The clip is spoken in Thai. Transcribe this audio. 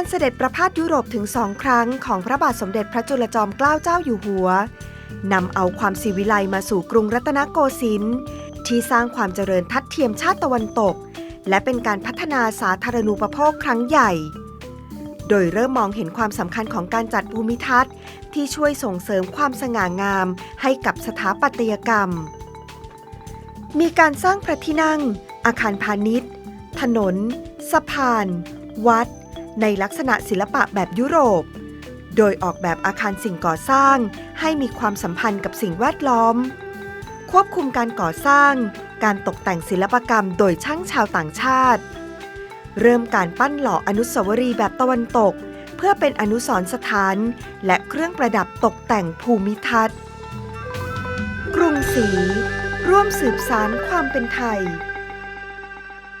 การเสด็จประพาสยุโรปถึงสองครั้งของพระบาทสมเด็จพระจุลจอมเกล้าเจ้าอยู่หัวนำเอาความศิวิไลมาสู่กรุงรัตนโกสินทร์ที่สร้างความเจริญทัดเทียมชาติตะวันตก และเป็นการพัฒนาสาธารณูปโภคครั้งใหญ่ โดยเริ่มมองเห็นความสำคัญของการจัดภูมิทัศน์ ที่ช่วยส่งเสริมความสง่างามให้กับสถาปัตยกรรม มีการสร้างพระที่นั่ง อาคารพาณิชย์ ถนน สะพาน วัด ในลักษณะศิลปะแบบยุโรป โดยออกแบบอาคารสิ่งก่อสร้าง ให้มีความสัมพันธ์กับสิ่งแวดล้อม ควบคุมการก่อสร้าง การตกแต่งศิลปกรรมโดยช่างชาวต่างชาติ เริ่มการปั้นหล่ออนุสาวรีย์แบบตะวันตก เพื่อเป็นอนุสรณ์สถาน และเครื่องประดับตกแต่งภูมิทัศน์ กรุงศรีร่วมสืบสารความเป็นไทย